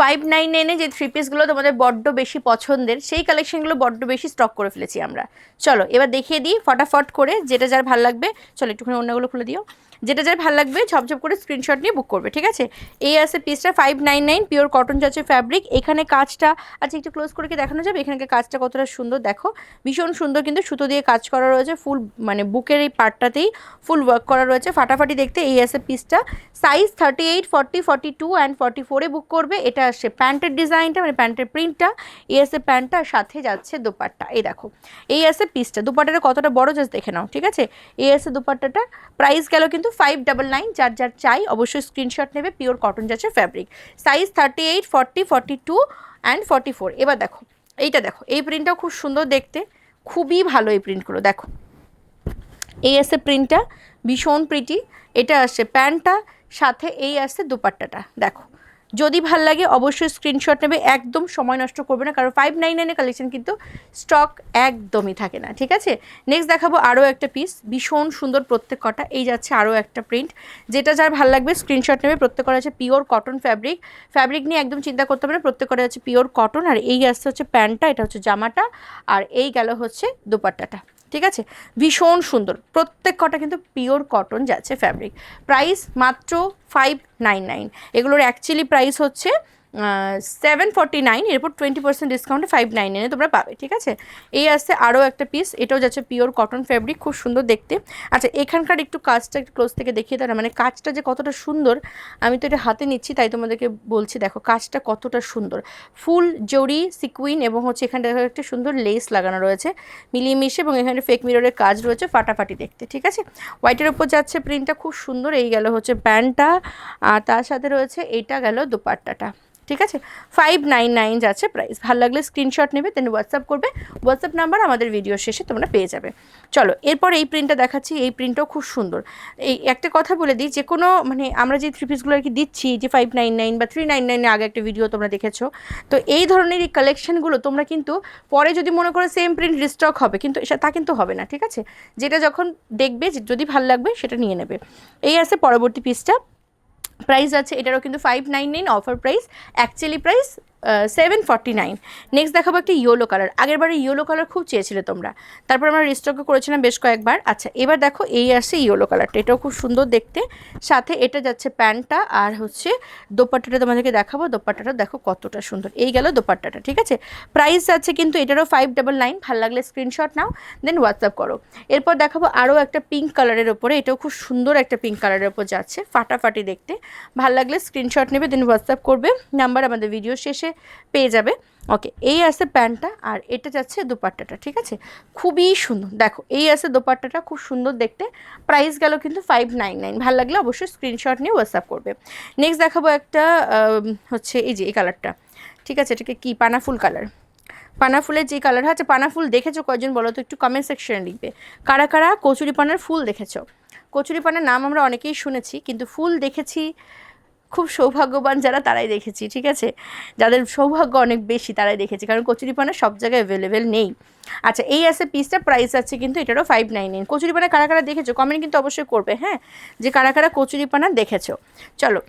Five nine নাইনে যে three পিসগুলো তোমাদের বড্ড বেশি পছন্দের, সেই কালেকশনগুলো বড্ড বেশি স্টক করে ফেলেছি আমরা। চলো, এবার দেখিয়ে দিই, ফটাফট করে, যেটা যার ভালো লাগবে। চলো, একটুখানি অন্যগুলো খুলে দিও। যেটা যার ভালো লাগবে, ঝপঝপ করে স্ক্রিনশট নিয়ে বুক করবে, ঠিক আছে? এই আছে পিসটা five nine nine pure cotton যাচ্ছে ফ্যাব্রিক এখানে কাজটা আচ্ছা একটু ক্লোজ করে কি দেখানো যাবে? এখানে কাজটা কতটা সুন্দর, দেখো। ভীষণ সুন্দর কিন্তু সুতো দিয়ে কাজ করা রয়েছে ফুল মানে বুকের এই পার্টটাতেই ফুল ওয়ার্ক করা রয়েছে। ফাটাফাটি দেখতে এই আছে পিসটা size thirty eight forty forty two and forty ফোরে বুক করবে। এটা আসছে প্যান্টের ডিজাইনটা মানে প্যান্টের প্রিন্টটা এই আছে প্যান্টটা সাথে যাচ্ছে দোপাট্টা। এই দেখো, এই আছে পিসটা দুপাট্টাটা কতটা বড় জাস্ট দেখে নাও, ঠিক আছে? এই আছে দুপাট্টাটা। প্রাইস গেল কিন্তু ফাইভ ডাবল নাইন যার যার চাই অবশ্যই স্ক্রিনশট নেবে পিওর কটন যাচ্ছে fabric size thirty eight forty forty two and forty four এবার দেখো, এইটা দেখো, এই প্রিন্টটাও খুব সুন্দর দেখতে। খুবই ভালো এই প্রিন্টগুলো দেখো। এই আসছে প্রিন্টটা ভীষণ প্রিটি এটা আসছে প্যান্টটা, সাথে এই আসছে দুপাট্টাটা, দেখো। যদি ভালো লাগে, অবশ্যই স্ক্রিনশট নেবে। একদম সময় নষ্ট করবে না, কারণ ফাইভ নাইন নাইনের কালেকশন কিন্তু স্টক একদমই থাকে না, ঠিক আছে? নেক্সট দেখাবো আরও একটা পিস ভীষণ সুন্দর প্রত্যেক কটা এই যাচ্ছে আরও একটা প্রিন্ট যেটা যার ভালো লাগবে স্ক্রিনশট নেবে প্রত্যেক কটা আছে পিওর কটন ফ্যাব্রিক ফ্যাব্রিক নিয়ে একদম চিন্তা করতে হবে না প্রত্যেক কটা আছে পিওর কটন আর এই আসছে হচ্ছে প্যান্টটা, এটা হচ্ছে জামাটা, আর এই গেল হচ্ছে দুপাট্টাটা। ঠিক আছে? ভীষণ সুন্দর। প্রত্যেক কটা কিন্তু পিওর কটন যাচ্ছে ফ্যাব্রিক প্রাইস মাত্র ফাইভ নাইন নাইন এগুলোর অ্যাকচুয়ালি প্রাইস হচ্ছে সেভেন ফর্টি নাইন এরপর টোয়েন্টি পার্সেন্ট ডিসকাউন্টে ফাইভ নাইন এনে তোমরা পাবে, ঠিক আছে? এই আসছে আরও একটা পিস এটাও যাচ্ছে পিওর কটন ফ্যাব্রিক খুব সুন্দর দেখতে। আচ্ছা এখানকার একটু কাজটা একটু ক্লোজ থেকে দেখিয়ে না মানে কাজটা যে কতটা সুন্দর, আমি তো এটা হাতে নিচ্ছি, তাই তোমাদেরকে বলছি, দেখো কাজটা কতটা সুন্দর। ফুল জড়ি সিকুইন এবং হচ্ছে এখানে দেখো একটা সুন্দর লেস লাগানো রয়েছে মিলিয়ে মিশে এবং এখানে ফেক মিররের কাজ রয়েছে ফাটাফাটি দেখতে, ঠিক আছে? হোয়াইটের উপর যাচ্ছে প্রিন্টটা খুব সুন্দর, এই গেল হচ্ছে প্যান্টটা আর তার সাথে রয়েছে এইটা গেল দুপাট্টাটা। ঠিক আছে? ফাইভ নাইন নাইন যাচ্ছে প্রাইস ভালো লাগলে স্ক্রিনশট নেবে দেন হোয়াটসঅ্যাপ করবে। হোয়াটসঅ্যাপ নাম্বার আমাদের ভিডিও শেষে তোমরা পেয়ে যাবে। চলো, এরপর এই প্রিন্টটা দেখাচ্ছি। এই প্রিন্টটাও খুব সুন্দর। এই একটা কথা বলে দিই, যে কোনো মানে আমরা যে থ্রি পিসগুলো আর কি দিচ্ছি, যে ফাইভ নাইন নাইন বা থ্রি নাইন নাইনের আগে একটা ভিডিও তোমরা দেখেছ, তো এই ধরনের এই কালেকশনগুলো তোমরা কিন্তু পরে যদি মনে করো সেম প্রিন্ট রিস্টক হবে, কিন্তু তা কিন্তু হবে না, ঠিক আছে? যেটা যখন দেখবে যদি ভালো লাগবে, সেটা নিয়ে নেবে। এই আছে পরবর্তী পিসটা প্রাইস আছে এটারও কিন্তু five nine nine offer price actually price seven forty nine next দেখাবো একটা ইয়েলো কালার আগের বারে ইয়েলো কালার খুব চেয়েছিলে তোমরা। তারপর আমরা রিস্টকও করেছিলাম বেশ কয়েকবার। আচ্ছা এবার দেখো এই আসছে ইয়েলো কালারটা এটাও খুব সুন্দর দেখতে। সাথে এটা যাচ্ছে প্যান্টটা আর হচ্ছে দোপাট্টাটা তোমাদেরকে দেখাবো। দোপাট্টাটা দেখো কতটা সুন্দর। এই গেল দোপাট্টাটা, ঠিক আছে? প্রাইস আছে কিন্তু এটারও ফাইভ ডাবল নাইন ভালো লাগলে স্ক্রিনশট নাও দেন হোয়াটসঅ্যাপ করো। এরপর দেখাবো আরও একটা পিঙ্ক কালারের ওপরে। এটাও খুব সুন্দর একটা পিঙ্ক কালারের ওপর যাচ্ছে। ফাটাফাটি দেখতে। ভালো লাগলে স্ক্রিনশট নেবে দেন হোয়াটসঅ্যাপ করবে। নাম্বার আমাদের ভিডিও শেষে। পেয়ে যাবে। ওকে, এই আছে প্যান্টটা আর এটা যাচ্ছে দোপাট্টাটা, ঠিক আছে? খুবই সুন্দর। দেখো, এই আছে দোপাট্টাটা, খুব সুন্দর দেখতে। প্রাইস গেল কিন্তু ফাইভ নাইন নাইন ভালো লাগলে অবশ্যই স্ক্রিনশট নিয়ে হোয়াটসঅ্যাপ করবে। নেক্সট দেখাবো একটা হচ্ছে এই যে এই কালারটা ঠিক আছে? এটাকে কি? পানাফুল কালার পানা ফুলের যে কালার আছে পানা ফুল দেখেছ কয়জন বলো তো? একটু কমেন্ট সেকশনে লিখবে। কারা কারা কচুরি পানার ফুল দেখেছ? কচুরি পানার নাম আমরা অনেকেই শুনেছি, কিন্তু ফুল দেখেছি খুব সৌভাগ্যবান যারা তারাই দেখেছি, ঠিক আছে? যাদের সৌভাগ্য অনেক বেশি তারাই দেখেছি, কারণ কচুরিপানা সব জায়গায় অ্যাভেলেবেল নেই। আচ্ছা এই আছে পিসটা প্রাইস আছে কিন্তু এটারও ফাইভ নাইন নাইন কচুরিপানা কারা কারা দেখেছ? কমেন্ট কিন্তু অবশ্যই করবে হ্যাঁ? যে কারা কারা কচুরিপানা দেখেছ। চলো,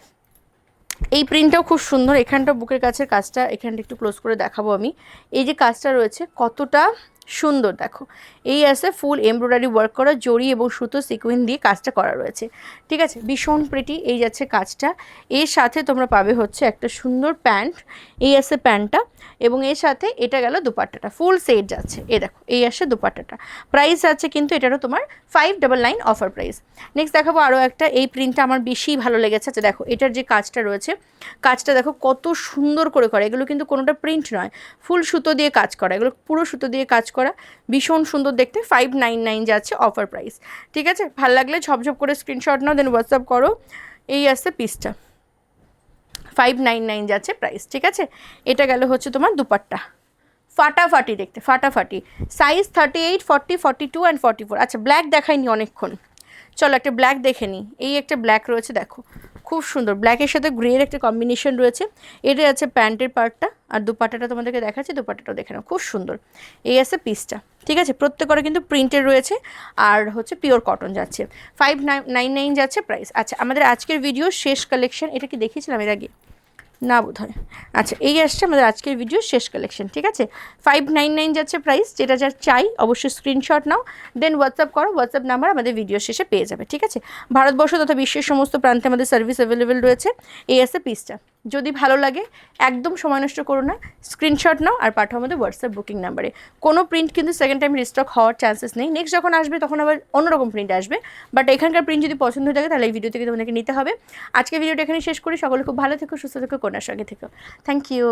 এই প্রিন্টটাও খুব সুন্দর, এখানটা বুকের কাছের কাজটা, এখানটা একটু ক্লোজ করে দেখাবো আমি। এই যে কাজটা রয়েছে, কতটা সুন্দর, দেখো। এই আছে ফুল এমব্রয়ডারি ওয়ার্ক করা, জড়ি এবং সুতো সিকুইন দিয়ে কাজটা করা রয়েছে। ঠিক আছে? ভীষণ প্রেটি এই যাচ্ছে কাজটা। এর সাথে তোমরা পাবে হচ্ছে একটা সুন্দর প্যান্ট। এই আছে প্যান্টটা এবং এর সাথে এটা গেল দুপাট্টাটা। ফুল সেট যাচ্ছে। এ দেখো, এই আসে দুপাট্টাটা। প্রাইস আছে কিন্তু এটারও তোমার five double nine offer price next দেখাবো আরও একটা। এই প্রিন্টটা আমার বেশি ভালো লেগেছে। আচ্ছা দেখো, এটার যে কাজটা রয়েছে, কাজটা দেখো কত সুন্দর করে করে। এগুলো কিন্তু কোনোটা প্রিন্ট নয়। ফুল সুতো দিয়ে কাজ করা। এগুলো পুরো সুতো দিয়ে কাজ করা। ভীষণ সুন্দর দেখতে ফাইভ নাইন নাইন যাচ্ছে অফার প্রাইস ঠিক আছে? ভালো লাগলে ঝপঝপ করে স্ক্রিনশট নাও দেন হোয়াটসঅ্যাপ করো। এই আসছে পিসটা ফাইভ নাইন নাইন যাচ্ছে প্রাইস ঠিক আছে? এটা গেল হচ্ছে তোমার দুপাট্টা। ফাটাফাটি দেখতে, ফাটাফাটি। Size thirty eight forty forty two and forty four আচ্ছা ব্ল্যাক দেখায়নি অনেকক্ষণ। চলো একটা ব্ল্যাক দেখে নিই। এই একটা ব্ল্যাক রয়েছে, দেখো। খুব সুন্দর। ব্ল্যাকের সাথে গ্রের একটা কম্বিনেশন রয়েছে। এটা আছে প্যান্টের পার্টটা, আর দুপাটাটা তোমাদেরকে দেখাচ্ছি দুপাটাটাও দেখে নাও। খুব সুন্দর। এই আছে পিসটা ঠিক আছে? প্রত্যেকটা কিন্তু প্রিন্টের রয়েছে, আর হচ্ছে পিওর কটন যাচ্ছে। ফাইভ নাইন নাইন যাচ্ছে প্রাইস আচ্ছা আমাদের আজকের ভিডিও শেষ কালেকশন এটা কি দেখিয়েছিলাম এর আগে? না বোধ হয়। আচ্ছা এই আসছে আমাদের আজকের ভিডিও শেষ কালেকশন ঠিক আছে? ফাইভ নাইন নাইন যাচ্ছে প্রাইস যেটা যার চাই, অবশ্যই স্ক্রিনশট নাও দেন হোয়াটসঅ্যাপ করো হোয়াটসঅ্যাপ নাম্বার আমাদের ভিডিও শেষে পেয়ে যাবে, ঠিক আছে? ভারতবর্ষ তথা বিশ্বের সমস্ত প্রান্তে আমাদের সার্ভিস অ্যাভেলেবেল রয়েছে, এই আছে পিসটা যদি ভালো লাগে, একদম সময় নষ্ট করো না। স্ক্রিনশট নাও আর পাঠাও আমাদের হোয়াটসঅ্যাপ বুকিং নাম্বারে কোনো প্রিন্ট কিন্তু সেকেন্ড টাইম রিস্টক হওয়ার চান্সেস নেই। নেক্সট যখন আসবে, তখন আবার অন্যরকম প্রিন্ট আসবে। বাট এখানকার প্রিন্ট যদি পছন্দ হয়ে থাকে, তাহলে এই ভিডিও থেকে তোমাদেরকে নিতে হবে। আজকে ভিডিওটা এখানে শেষ করি। সকলে খুব ভালো থেকো, সুস্থ থেকো কোনার সঙ্গে থেকো। Thank you